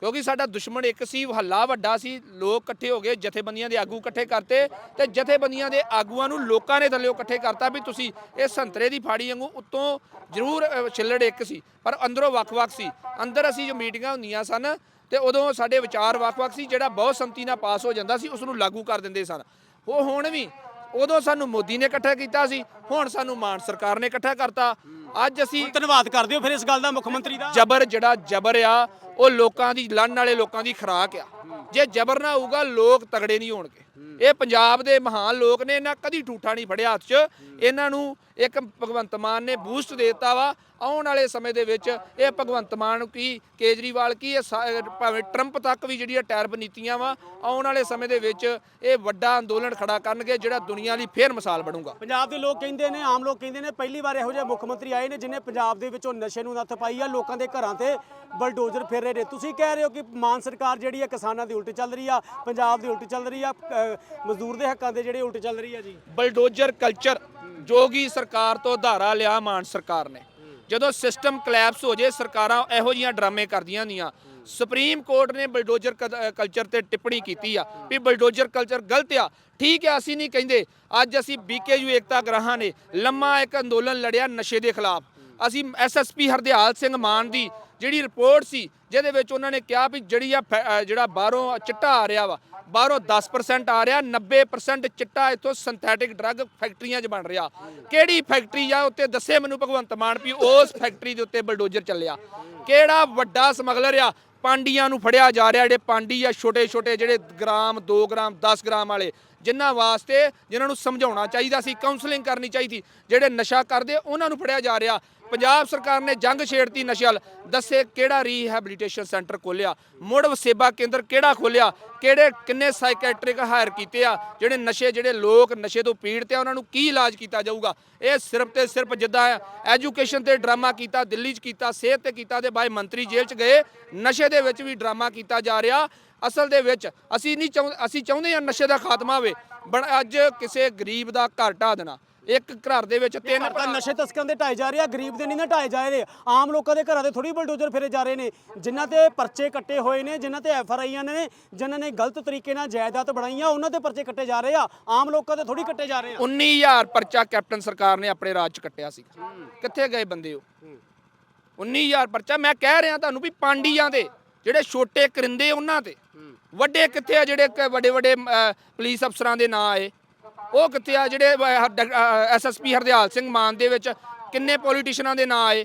[SPEAKER 1] ਕਿਉਂਕਿ ਸਾਡਾ ਦੁਸ਼ਮਣ ਇੱਕ ਸੀ ਹੱਲਾ ਵੱਡਾ ਸੀ, ਲੋਕ ਇਕੱਠੇ ਹੋ ਗਏ, ਜਥੇਬੰਦੀਆਂ ਦੇ ਆਗੂ ਇਕੱਠੇ ਕਰਤੇ ਤੇ ਜਥੇਬੰਦੀਆਂ ਦੇ ਆਗੂਆਂ ਨੂੰ ਲੋਕਾਂ ਨੇ ਥੱਲੇੋਂ ਇਕੱਠੇ ਕਰਤਾ ਵੀ ਤੁਸੀਂ ਇਹ ਸੰਤਰੇ ਦੀ ਫਾੜੀ ਵਾਂਗੂ ਉੱਤੋਂ ਜ਼ਰੂਰ ਛਿੱਲੜ ਇੱਕ ਸੀ, ਪਰ ਅੰਦਰੋਂ ਵੱਖ-ਵੱਖ ਸੀ। ਅੰਦਰ ਅਸੀਂ ਜੋ ਮੀਟਿੰਗਾਂ ਹੁੰਦੀਆਂ ਸਨ ਤੇ ਉਦੋਂ ਸਾਡੇ ਵਿਚਾਰ ਵੱਖ-ਵੱਖ ਸੀ, ਜਿਹੜਾ ਬਹੁਤ ਸੰਮਤੀ ਨਾਲ ਪਾਸ ਹੋ ਜਾਂਦਾ ਸੀ, ਉਸ ਨੂੰ ਲਾਗੂ ਕਰ ਦਿੰਦੇ ਸਨ। ਉਹ ਹੁਣ ਵੀ ਉਦੋਂ ਸਾਨੂੰ ਮੋਦੀ ਨੇ ਇਕੱਠਾ ਕੀਤਾ ਸੀ ਹੁਣ ਸਾਨੂੰ ਮਾਨ ਸਰਕਾਰ ਨੇ ਇਕੱਠਾ ਕਰਤਾ। ਅੱਜ ਅਸੀਂ
[SPEAKER 3] ਧੰਨਵਾਦ ਕਰਦੇ ਹੋ ਫਿਰ ਇਸ ਗੱਲ ਦਾ ਮੁੱਖ ਮੰਤਰੀ ਦਾ।
[SPEAKER 1] ਜਬਰ ਜਿਹੜਾ ਜਬਰ ਆ ਉਹ ਲੋਕਾਂ ਦੀ ਲੜਨ ਵਾਲੇ ਲੋਕਾਂ ਦੀ ਖੁਰਾਕ ਆ। ਜੇ ਜਬਰ ਨਾ ਹੋਊਗਾ ਲੋਕ ਤਗੜੇ ਨਹੀਂ ਹੋਣਗੇ। ਇਹ ਪੰਜਾਬ ਦੇ ਮਹਾਨ ਲੋਕ ਨੇ, ਇਹਨਾਂ ਕਦੀ ਠੂਠਾ ਨਹੀਂ ਫੜਿਆ ਹੱਥ 'ਚ। ਇਹਨਾਂ ਨੂੰ ਇੱਕ ਭਗਵੰਤ ਮਾਨ ਨੇ ਬੂਸਟ ਦੇ ਦਿੱਤਾ ਵਾ। ਆਉਣ ਵਾਲੇ ਸਮੇਂ ਦੇ ਵਿੱਚ ਇਹ ਭਗਵੰਤ ਮਾਨ ਕੀ, ਕੇਜਰੀਵਾਲ ਕੀ, ਇਹ ਭਾਵੇਂ ਟਰੰਪ ਤੱਕ ਵੀ ਜਿਹੜੀਆਂ ਟੈਰਬ ਨੀਤੀਆਂ ਵਾ, ਆਉਣ ਵਾਲੇ ਸਮੇਂ ਦੇ ਵਿੱਚ ਇਹ ਵੱਡਾ ਅੰਦੋਲਨ ਖੜਾ ਕਰਨਗੇ, ਜਿਹੜਾ ਦੁਨੀਆ ਲਈ ਫੇਰ ਮਿਸਾਲ ਬਣੂਗਾ।
[SPEAKER 3] ਪੰਜਾਬ ਦੇ ਲੋਕ ਕਹਿੰਦੇ ਨੇ, ਆਮ ਲੋਕ ਕਹਿੰਦੇ ਨੇ, ਪਹਿਲੀ ਵਾਰ ਇਹੋ ਜਿਹੇ ਮੁੱਖ ਮੰਤਰੀ ਆਏ ਨੇ ਜਿਨੇ ਪੰਜਾਬ ਦੇ ਵਿੱਚੋਂ ਨਸ਼ੇ ਨੂੰ ਨੱਥ ਪਾਈ ਆ, ਲੋਕਾਂ ਦੇ ਘਰਾਂ ਤੇ ਬਲਡੋਜ਼ਰ ਫੇਰ ਰਹੇ ਨੇ। ਤੁਸੀਂ ਕਹਿ ਰਹੇ ਹੋ ਕਿ ਮਾਨ ਸਰਕਾਰ ਜਿਹੜੀ ਆ ਕਿਸਾਨਾਂ ਦੀ ਉਲਟ ਚੱਲ ਰਹੀ ਆ, ਪੰਜਾਬ ਦੀ ਉਲਟ ਚੱਲ ਰਹੀ ਆ ਮਜ਼ਦੂਰ ਦੇ ਹੱਕਾਂ ਦੇ ਜਿਹੜੇ ਉਲਟ ਚੱਲ ਰਹੀ ਆ ਜੀ।
[SPEAKER 1] ਬਲਡੋਜ਼ਰ ਕਲਚਰ ਜੋਗੀ ਸਰਕਾਰ ਤੋਂ ਧਾਰਾ ਲਿਆ ਮਾਨ ਸਰਕਾਰ ਨੇ। ਜਦੋਂ ਸਿਸਟਮ ਕਲੈਪਸ ਹੋ ਜੇ, ਸਰਕਾਰਾਂ ਇਹੋ ਜੀਆਂ ਡਰਾਮੇ ਕਰਦੀਆਂ ਹੁੰਦੀਆਂ। ਸੁਪਰੀਮ ਕੋਰਟ ਨੇ ਬਲਡੋਜ਼ਰ ਕਲਚਰ ਤੇ ਟਿੱਪਣੀ ਕੀਤੀ ਆ ਵੀ ਬਲਡੋਜ਼ਰ ਕਲਚਰ ਗਲਤ ਆ। ਠੀਕ ਆ, ਅਸੀਂ ਨਹੀਂ ਕਹਿੰਦੇ। ਅੱਜ ਅਸੀਂ ਬੀਕੇਯੂ ਏਕਤਾ ਗ੍ਰਾਹਾਂ ਨੇ ਲੰਮਾ ਇੱਕ ਅੰਦੋਲਨ ਲੜਿਆ ਨਸ਼ੇ ਦੇ ਖਿਲਾਫ। ਅਸੀਂ ਐਸਐਸਪੀ ਹਰਦਿਆਲ ਸਿੰਘ ਮਾਨ ਦੀ ਜਿਹੜੀ ਰਿਪੋਰਟ ਸੀ, ਜਿਹਦੇ ਵਿੱਚ ਉਹਨਾਂ ਨੇ ਕਿਹਾ ਵੀ ਜਿਹੜੀ ਆ ਫੈ- ਜਿਹੜਾ ਬਾਹਰੋਂ ਚਿੱਟਾ ਆ ਰਿਹਾ ਵਾ, ਬਾਹਰੋਂ 10% ਆ ਰਿਹਾ 90% ਚਿੱਟਾ ਇੱਥੋਂ ਸਿੰਥੈਟਿਕ ਡਰੱਗ ਫੈਕਟਰੀਆਂ 'ਚ ਬਣ ਰਿਹਾ। ਕਿਹੜੀ ਫੈਕਟਰੀ ਆ, ਉੱਤੇ ਦੱਸੇ ਮੈਨੂੰ ਭਗਵੰਤ ਮਾਨ ਵੀ ਉਸ ਫੈਕਟਰੀ ਦੇ ਉੱਤੇ ਬਲਡੋਜ਼ਰ ਚੱਲਿਆ। ਕਿਹੜਾ ਵੱਡਾ ਸਮਗਲਰ ਆ, ਪਾਂਡੀਆਂ ਨੂੰ ਫੜਿਆ ਜਾ ਰਿਹਾ, ਜਿਹੜੇ ਪਾਂਡੀ ਆ ਛੋਟੇ ਛੋਟੇ ਜਿਹੜੇ ਗ੍ਰਾਮ 2 ਗ੍ਰਾਮ 10 ਗ੍ਰਾਮ ਵਾਲੇ, ਜਿਨ੍ਹਾਂ ਵਾਸਤੇ, ਜਿਨ੍ਹਾਂ ਨੂੰ ਸਮਝਾਉਣਾ ਚਾਹੀਦਾ ਸੀ ਕਾਉਂਸਲਿੰਗ ਕਰਨੀ ਚਾਹੀਦੀ, ਜਿਹੜੇ ਨਸ਼ਾ ਕਰਦੇ, ਉਹਨਾਂ ਨੂੰ ਫੜਿਆ ਜਾ ਰਿਹਾ। ਪੰਜਾਬ ਸਰਕਾਰ ਨੇ ਜੰਗ ਛੇੜਤੀ ਨਸ਼ੇ ਦੱਸੇ ਕਿਹੜਾ ਰੀਹੈਬਿਲਿਟੇਸ਼ਨ ਸੈਂਟਰ ਖੋਲਿਆ ਮੁੜ ਵਸੇਬਾ ਕੇਂਦਰ ਕਿਹੜਾ ਖੋਲਿਆ ਕਿਹੜੇ, ਕਿੰਨੇ ਸਾਈਕੈਟ੍ਰਿਕ ਹਾਇਰ ਕੀਤੇ ਆ? ਜਿਹੜੇ ਨਸ਼ੇ, ਜਿਹੜੇ ਲੋਕ ਨਸ਼ੇ ਤੋਂ ਪੀੜਤ ਆ, ਉਹਨਾਂ ਨੂੰ ਕੀ ਇਲਾਜ ਕੀਤਾ ਜਾਊਗਾ? ਇਹ ਸਿਰਫ ਤੇ ਸਿਰਫ ਜਿੱਦਾਂ ਐਜੂਕੇਸ਼ਨ ਤੇ ਡਰਾਮਾ ਕੀਤਾ, ਦਿੱਲੀ 'ਚ ਕੀਤਾ, ਸਿਹਤ ਤੇ ਕੀਤਾ ਤੇ ਬਾਈ ਮੰਤਰੀ ਜੇਲ੍ਹ 'ਚ ਗਏ। ਨਸ਼ੇ ਦੇ ਵਿੱਚ ਵੀ ਡਰਾਮਾ ਕੀਤਾ ਜਾ ਰਿਹਾ। ਅਸਲ ਦੇ ਵਿੱਚ ਅਸੀਂ ਨਹੀਂ ਚਾਹੁੰ, ਅਸੀਂ ਚਾਹੁੰਦੇ ਹਾਂ ਨਸ਼ੇ ਦਾ ਖਾਤਮਾ ਹੋਵੇ ਬਣ ਅੱਜ ਕਿਸੇ ਗਰੀਬ ਦਾ ਘਰ ਢਾਹ ਦੇਣਾ। ਇੱਕ ਘਰ ਦੇ ਵਿੱਚ ਤਿੰਨ
[SPEAKER 3] ਤਾਂ ਨਸ਼ੇ ਤਸਕਰਾਂ ਦੇ ਢਾਏ ਜਾ ਰਹੇ ਆ ਗਰੀਬ ਦੇ ਨਹੀਂ ਨਾ ਢਾਏ ਜਾ ਰਹੇ ਆਮ ਲੋਕਾਂ ਦੇ ਘਰਾਂ ਦੇ ਥੋੜੀ ਬਲਡੋਜ਼ਰ ਫੇਰੇ ਜਾ ਰਹੇ ਨੇ। ਜਿਨ੍ਹਾਂ ਤੇ ਪਰਚੇ ਕੱਟੇ ਹੋਏ ਨੇ ਜਿਨ੍ਹਾਂ ਤੇ ਐਫ ਆਰ ਆਈਆਂ ਨੇ ਜਿਨ੍ਹਾਂ ਨੇ ਗਲਤ ਤਰੀਕੇ ਨਾਲ ਜਾਇਦਾਦ ਬਣਾਈਆਂ ਉਹਨਾਂ ਤੇ ਪਰਚੇ ਕੱਟੇ ਜਾ ਰਹੇ ਆ। ਆਮ ਲੋਕਾਂ ਦੇ ਥੋੜੀ ਕੱਟੇ ਜਾ ਰਹੇ ਆ।
[SPEAKER 1] 19000 ਪਰਚਾ ਕੈਪਟਨ ਸਰਕਾਰ ਨੇ ਆਪਣੇ ਰਾਜ 'ਚ ਕੱਟਿਆ ਸੀ ਕਿੱਥੇ ਗਏ ਬੰਦੇ ਉਹ? 19000 ਪਰਚਾ ਮੈਂ ਕਹਿ ਰਿਹਾ ਤੁਹਾਨੂੰ ਵੀ ਪਾਂਡੀਆਂ ਦੇ ਜਿਹੜੇ ਛੋਟੇ ਕਰਿੰਦੇ ਉਹਨਾਂ ਤੇ। ਵੱਡੇ ਕਿੱਥੇ ਆ ਜਿਹੜੇ ਵੱਡੇ ਵੱਡੇ ਪੁਲਿਸ ਅਫਸਰਾਂ ਦੇ ਨਾਂ ਆਏ? ਉਹ ਕਿੱਥੇ ਆ ਜਿਹੜੇ ਐਸਐਸਪੀ ਹਰਦਿਆਲ ਸਿੰਘ ਮਾਨ ਦੇ ਵਿੱਚ ਕਿੰਨੇ ਪੋਲੀਟੀਸ਼ੀਅਨਾਂ ਦੇ ਨਾਂ ਆਏ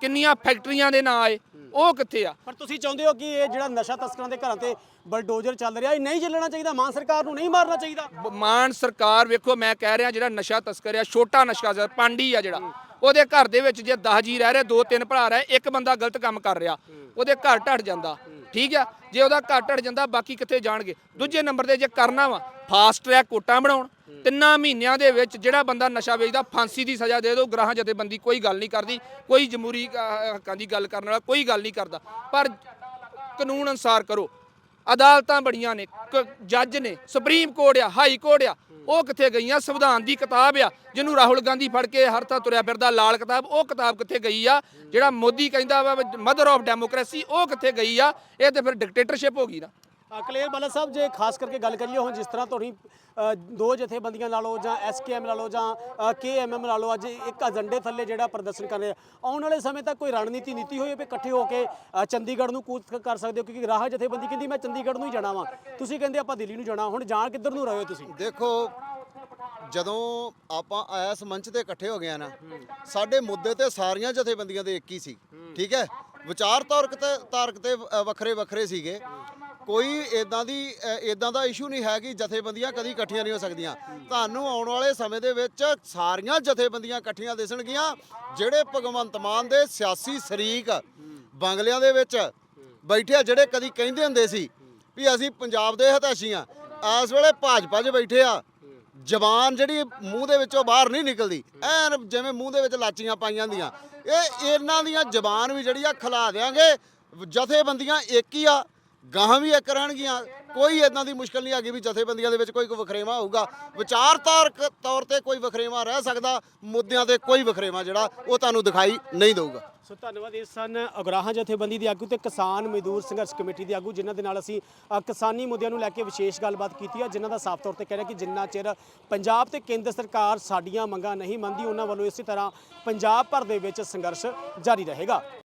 [SPEAKER 1] ਕਿੰਨੀਆਂ ਫੈਕਟਰੀਆਂ ਦੇ ਨਾਂ ਆਏ ਉਹ ਕਿੱਥੇ ਆ?
[SPEAKER 3] ਪਰ ਤੁਸੀਂ ਚਾਹੁੰਦੇ ਹੋ ਕਿ ਇਹ ਜਿਹੜਾ ਨਸ਼ਾ ਤਸਕਰਾਂ ਦੇ ਘਰਾਂ ਤੇ ਬਲਡੋਜ਼ਰ ਚੱਲ ਰਿਹਾ ਇਹ ਨਹੀਂ ਚੱਲਣਾ ਚਾਹੀਦਾ ਮਾਨ ਸਰਕਾਰ ਨੂੰ ਨਹੀਂ ਮਾਰਨਾ ਚਾਹੀਦਾ?
[SPEAKER 1] ਮਾਨ ਸਰਕਾਰ ਵੇਖੋ ਮੈਂ ਕਹਿ ਰਿਹਾ ਜਿਹੜਾ ਨਸ਼ਾ ਤਸਕਰ ਆ ਛੋਟਾ ਨਸ਼ਾ ਪਾਂਡੀ ਆ ਜਿਹੜਾ ਉਹਦੇ ਘਰ ਦੇ ਵਿੱਚ ਜੇ 10 ਜੀ ਰਹਿ ਰਹੇ ਦੋ ਤਿੰਨ ਭਰਾ ਰਹਿ ਇੱਕ ਬੰਦਾ ਗਲਤ ਕੰਮ ਕਰ ਰਿਹਾ ਉਹਦੇ ਘਰ ਢੜ ਜਾਂਦਾ। ਠੀਕ ਆ? ਜੇ ਉਹਦਾ ਘਰ ਢੜ ਜਾਂਦਾ ਬਾਕੀ ਕਿੱਥੇ ਜਾਣਗੇ? ਦੂਜੇ ਨੰਬਰ ਤੇ ਜੇ ਕਰਨਾ ਵਾ ਫਾਸਟ ਟਰੈਕ ਕੋਟਾਂ ਬਣਾਉਣ ਤਿੰਨਾਂ ਮਹੀਨਿਆਂ ਦੇ ਵਿੱਚ ਜਿਹੜਾ ਬੰਦਾ ਨਸ਼ਾ ਵੇਚਦਾ ਫਾਂਸੀ ਦੀ ਸਜ਼ਾ ਦੇ ਦਿਓ ਗ੍ਰਾਹਾਂ ਜਥੇਬੰਦੀ ਕੋਈ ਗੱਲ ਨਹੀਂ ਕਰਦੀ ਕੋਈ ਜਮਹੂਰੀ ਹੱਕਾਂ ਦੀ ਗੱਲ ਕਰਨ ਵਾਲਾ ਕੋਈ ਗੱਲ ਨਹੀਂ ਕਰਦਾ। ਪਰ ਕਾਨੂੰਨ ਅਨਸਾਰ ਕਰੋ। ਅਦਾਲਤਾਂ ਬੜੀਆਂ ਨੇ ਜੱਜ ਨੇ ਸੁਪਰੀਮ ਕੋਰਟ ਆ ਹਾਈ ਕੋਰਟ ਆ ਉਹ ਕਿੱਥੇ ਗਈਆਂ? ਸੰਵਿਧਾਨ ਦੀ ਕਿਤਾਬ ਆ, ਜਿਹਨੂੰ ਰਾਹੁਲ ਗਾਂਧੀ ਫੜ ਕੇ ਹਰ ਥਾਂ ਤੁਰਿਆ ਫਿਰਦਾ, ਲਾਲ ਕਿਤਾਬ, ਉਹ ਕਿਤਾਬ ਕਿੱਥੇ ਗਈ ਆ? ਜਿਹੜਾ ਮੋਦੀ ਕਹਿੰਦਾ ਵਾ ਮਦਰ ਆਫ ਡੈਮੋਕ੍ਰੇਸੀ ਉਹ ਕਿੱਥੇ ਗਈ ਆ? ਇਹ ਤੇ ਫਿਰ ਡਿਕਟੇਟਰਸ਼ਿਪ ਹੋ ਗਈ ਨਾ।
[SPEAKER 3] ਕਲੀਅਰ ਬਾਲਾ ਸਾਹਿਬ, ਜੇ ਖਾਸ ਕਰਕੇ ਗੱਲ ਕਰੀਏ ਹੁਣ ਜਿਸ ਤਰ੍ਹਾਂ ਤੁਹਾਡੀ ਦੋ ਜਥੇਬੰਦੀਆਂ ਲਾ ਲਓ ਜਾਂ ਐਸਕੇਐਮ ਲਾ ਲਓ ਜਾਂ ਕੇਐਮਐਮ ਲਾ ਲਓ, ਅੱਜ ਇੱਕ ਏਜੰਡੇ ਥੱਲੇ ਜਿਹੜਾ ਪ੍ਰਦਰਸ਼ਨ ਕਰ ਰਹੇ। ਆਉਣ ਵਾਲੇ ਸਮੇਂ ਤੱਕ ਕੋਈ ਰਣਨੀਤੀ ਨੀਤੀ ਹੋਈ ਵੀ ਇਕੱਠੇ ਹੋ ਕੇ ਚੰਡੀਗੜ੍ਹ ਨੂੰ ਕੂਚ ਕਰ ਸਕਦੇ ਹੋ? ਕਿਉਂਕਿ ਰਾਹ ਜਥੇਬੰਦੀ ਕਹਿੰਦੀ, ਮੈਂ ਚੰਡੀਗੜ੍ਹ ਨੂੰ ਹੀ ਜਾਣਾ ਵਾਂ। ਤੁਸੀਂ ਕਹਿੰਦੇ, ਆਪਾਂ ਦਿੱਲੀ ਨੂੰ ਜਾਣਾ। ਹੁਣ ਜਾਣ ਕਿੱਧਰ ਨੂੰ ਰਹੇ ਹੋ ਤੁਸੀਂ?
[SPEAKER 2] ਦੇਖੋ, ਜਦੋਂ ਆਪਾਂ ਇਸ ਮੰਚ ਤੇ ਇਕੱਠੇ ਹੋ ਗਏ ਆ ਨਾ, ਸਾਡੇ ਮੁੱਦੇ ਤੇ ਸਾਰੀਆਂ ਜਥੇਬੰਦੀਆਂ ਦੇ ਇੱਕ ਹੀ ਸੀ। ਠੀਕ ਹੈ? ਵਿਚਾਰ ਤੌਰਕ ਤੇ ਤਾਰਕ ਤੇ ਅ, ਵੱਖਰੇ ਵੱਖਰੇ ਸੀਗੇ। ਕੋਈ ਇਦਾਂ ਦੀ ਇਦਾਂ ਦਾ ਇਸ਼ੂ ਨਹੀਂ ਹੈ ਕਿ ਜਥੇਬੰਦੀਆਂ ਕਦੀ ਇਕੱਠੀਆਂ ਨਹੀਂ ਹੋ ਸਕਦੀਆਂ। ਤੁਹਾਨੂੰ ਆਉਣ ਵਾਲੇ ਸਮੇਂ ਦੇ ਵਿੱਚ ਸਾਰੀਆਂ ਜਥੇਬੰਦੀਆਂ ਇਕੱਠੀਆਂ ਦਿਸਣਗੀਆਂ ਜਿਹੜੇ ਭਗਵੰਤ ਮਾਨ ਦੇ ਸਿਆਸੀ ਸ਼ਰੀਕ ਬੰਗਲਿਆਂ ਦੇ ਵਿੱਚ ਬੈਠੇ ਆ ਜਿਹੜੇ ਕਦੀ ਕਹਿੰਦੇ ਹੁੰਦੇ ਸੀ ਵੀ ਅਸੀਂ ਪੰਜਾਬ ਦੇ ਹਿਤੈਸ਼ੀ ਆ। ਇਸ ਵੇਲੇ ਭਾਜਪਾ 'ਚ ਬੈਠੇ ਆ। ਜ਼ਬਾਨ ਜਿਹੜੀ ਮੂੰਹ ਦੇ ਵਿੱਚੋਂ ਬਾਹਰ ਨਹੀਂ ਨਿਕਲਦੀ ਐਨ ਜਿਵੇਂ ਮੂੰਹ ਦੇ ਵਿੱਚ ਲਾਚੀਆਂ ਪਾਈਆਂ ਹੁੰਦੀਆਂ। ਇਹ ਇਹਨਾਂ ਦੀਆਂ ਜ਼ਬਾਨ ਵੀ ਜਿਹੜੀ ਆ ਖਿਲਾ ਦੇਾਂਗੇ ਜਥੇਬੰਦੀਆਂ ਇੱਕ ਹੀ ਆ। ਗਾਹਾਂ ਵੀ ਇੱਕ ਰਹਿਣਗੀਆਂ। ਕੋਈ ਇਦਾਂ ਦੀ ਮੁਸ਼ਕਲ ਨਹੀਂ ਹੈਗੀ ਵੀ ਜਥੇਬੰਦੀਆਂ ਦੇ ਵਿੱਚ ਕੋਈ ਵਖਰੇਵਾ ਹੋਊਗਾ। ਵਿਚਾਰਧਾਰਕ ਤੌਰ ਤੇ ਕੋਈ ਵਖਰੇਵਾ ਰਹਿ ਸਕਦਾ, ਮੁੱਦਿਆਂ ਤੇ ਕੋਈ ਵਖਰੇਵਾ ਜਿਹੜਾ ਉਹ ਤੁਹਾਨੂੰ ਦਿਖਾਈ ਨਹੀਂ ਦੇਊਗਾ।
[SPEAKER 3] ਸੋ ਧੰਨਵਾਦ ਇਹ ਸਨ ਅਗਰਾਹਾਂ ਜਥੇਬੰਦੀ ਦੇ ਆਗੂ ਤੇ ਕਿਸਾਨ ਮਜ਼ਦੂਰ ਸੰਘਰਸ਼ ਕਮੇਟੀ ਦੇ ਆਗੂ, ਜਿਨ੍ਹਾਂ ਦੇ ਨਾਲ ਅਸੀਂ ਕਿਸਾਨੀ ਮੁੱਦਿਆਂ ਨੂੰ ਲੈ ਕੇ ਵਿਸ਼ੇਸ਼ ਗੱਲਬਾਤ ਕੀਤੀ ਆ, ਜਿਨ੍ਹਾਂ ਦਾ ਸਾਫ਼ ਤੌਰ ਤੇ ਕਹਿ ਰਿਹਾ ਕਿ ਜਿੰਨਾ ਚਿਰ ਪੰਜਾਬ ਤੇ ਕੇਂਦਰ ਸਰਕਾਰ ਸਾਡੀਆਂ ਮੰਗਾਂ ਨਹੀਂ ਮੰਨਦੀ, ਉਹਨਾਂ ਵੱਲੋਂ ਇਸੇ ਤਰ੍ਹਾਂ ਪੰਜਾਬ ਭਰ ਦੇ ਵਿੱਚ ਸੰਘਰਸ਼ ਜਾਰੀ ਰਹੇਗਾ।